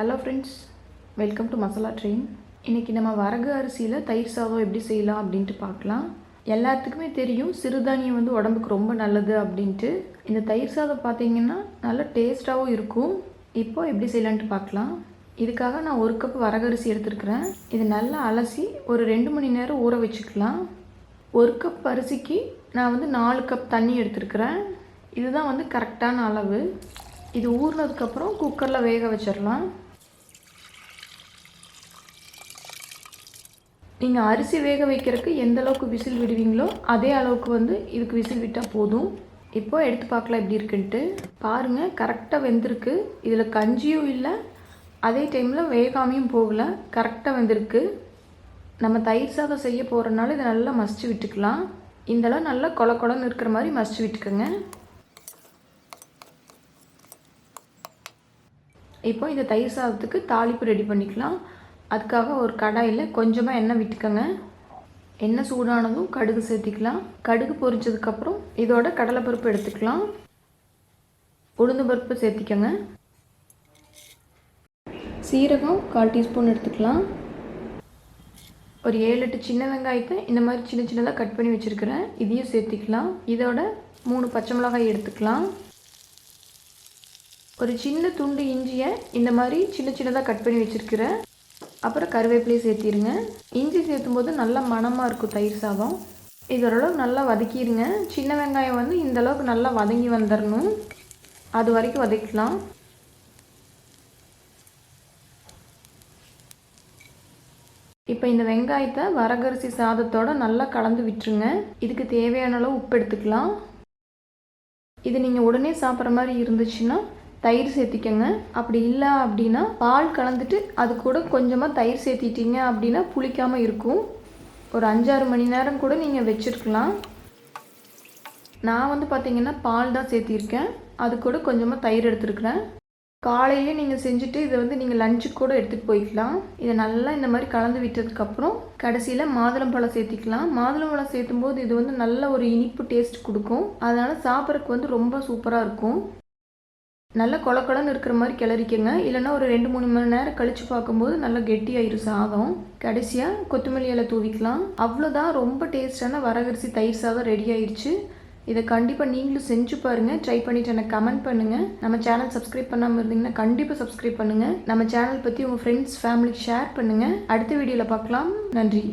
Hello friends welcome to masala train இன்றைக்கி நம்ம வரகு அரிசியில் தயிர் சாதம் எப்படி செய்யலாம் அப்படின்ட்டு பார்க்கலாம். எல்லாத்துக்குமே தெரியும் சிறுதானியம் வந்து உடம்புக்கு ரொம்ப நல்லது அப்படின்ட்டு. இந்த தயிர் சாதம் பார்த்தீங்கன்னா நல்லா டேஸ்ட்டாகவும் இருக்கும். இப்போ எப்படி செய்யலான்ட்டு பார்க்கலாம். இதுக்காக நான் ஒரு கப் வரகரிசி எடுத்துருக்கிறேன். இது நல்லா அலசி ஒரு ரெண்டு மணி நேரம் ஊற வச்சுக்கலாம். ஒரு கப் அரிசிக்கு நான் வந்து நாலு கப் தண்ணி எடுத்துருக்கிறேன். இதுதான் வந்து கரெக்டான அளவு. இது ஊறினதுக்கப்புறம் குக்கரில் வேக வச்சிடலாம். நீங்கள் அரிசி வேக வைக்கிறதுக்கு எந்த அளவுக்கு விசில் விடுவீங்களோ அதே அளவுக்கு வந்து இதுக்கு விசில் விட்டால் போதும். இப்போ எடுத்து பார்க்கலாம் எப்படி இருக்குன்ட்டு. பாருங்கள் கரெக்டாக வெந்திருக்கு. இதில் கஞ்சியும் இல்லை அதே டைமில் வேகாமையும் போகலை கரெக்டாக வெந்திருக்கு. நம்ம தயிர் சாதம் செய்ய போகிறனால இதை நல்லா மசிச்சு விட்டுக்கலாம். இந்தளவு நல்லா கொல கொலன்னு இருக்கிற மாதிரி மசிச்சு விட்டுக்கோங்க. இப்போ இந்த தயிர் சாதத்துக்கு தாளிப்பு ரெடி பண்ணிக்கலாம். அதுக்காக ஒரு கடாயில் கொஞ்சமாக எண்ணெய் விட்டுக்கோங்க. எண்ணெய் சூடானதும் கடுகு சேர்த்திக்கலாம். கடுகு பொரிச்சதுக்கப்புறம் இதோட கடலைப்பருப்பு எடுத்துக்கலாம். உளுந்து பருப்பு சேர்த்திக்கோங்க. சீரகம் கால் டீஸ்பூன் எடுத்துக்கலாம். ஒரு ஏழு எட்டு சின்ன வெங்காயத்தை இந்த மாதிரி சின்ன சின்னதாக கட் பண்ணி வச்சுருக்கிறேன். இதையும் சேர்த்திக்கலாம். இதோட மூணு பச்சை மிளகாய் எடுத்துக்கலாம். ஒரு சின்ன துண்டு இஞ்சியை இந்த மாதிரி சின்ன சின்னதாக கட் பண்ணி வச்சுருக்கிறேன். அப்புறம் கருவேப்பிலையை சேர்த்திருங்க. இஞ்சி சேர்த்தும் போது நல்லா மணமாக இருக்கும் தயிர் சாதம். இதோரளவு நல்லா வதக்கிடுங்க. சின்ன வெங்காயம் வந்து இந்த அளவுக்கு நல்லா வதங்கி வந்துடணும் அது வரைக்கும் வதக்கலாம் இப்போ இந்த வெங்காயத்தை வரகரிசி சாதத்தோடு நல்லா கலந்து விட்டுருங்க. இதுக்கு தேவையான அளவு உப்பு எடுத்துக்கலாம். இது நீங்கள் உடனே சாப்பிட்ற மாதிரி இருந்துச்சுன்னா தயிர் சேர்த்திக்கங்க. அப்படி இல்லை அப்படின்னா பால் கலந்துட்டு அது கூட கொஞ்சமாக தயிர் சேர்த்திட்டீங்க அப்படின்னா புளிக்காமல் இருக்கும். ஒரு அஞ்சாறு மணி நேரம் கூட நீங்கள் வச்சுருக்கலாம். நான் வந்து பார்த்தீங்கன்னா பால் தான் சேர்த்திருக்கேன். அது கூட கொஞ்சமாக தயிர் எடுத்துருக்குறேன். காலையிலே நீங்கள் செஞ்சுட்டு இதை வந்து நீங்கள் லஞ்சுக்கு கூட எடுத்துகிட்டு போய்க்கலாம். இதை நல்லா இந்த மாதிரி கலந்து விட்டதுக்கப்புறம் கடைசியில் மாதுளம்பழம் சேர்த்திக்கலாம். மாதுளம்பழம் சேர்த்தும் போது இது வந்து நல்ல ஒரு இனிப்பு டேஸ்ட் கொடுக்கும். அதனால் சாப்பிட்றதுக்கு வந்து ரொம்ப சூப்பராக இருக்கும். நல்லா கொல இருக்கிற மாதிரி கிளறிக்கங்க. இல்லைன்னா ஒரு ரெண்டு மூணு மணி நேரம் கழித்து பார்க்கும்போது நல்லா கெட்டியாயிரும் சாதம். கடைசியாக கொத்தமல்லி இலை தூவிக்கலாம். அவ்வளோதான் ரொம்ப டேஸ்டான வரகரிசி தயிர் சாதம் ரெடி ஆயிடுச்சு இதை கண்டிப்பாக நீங்களும் செஞ்சு பாருங்கள் ட்ரை பண்ணிவிட்டு எனக்கு கமெண்ட் பண்ணுங்கள் நம்ம சேனல் சப்ஸ்கிரைப் பண்ணாமல் இருந்தீங்கன்னா கண்டிப்பாக சப்ஸ்கிரைப் பண்ணுங்கள் நம்ம சேனல் பற்றி உங்கள் ஃப்ரெண்ட்ஸ் ஃபேமிலிக்கு ஷேர் பண்ணுங்கள் அடுத்த வீடியோவில் பார்க்கலாம். நன்றி.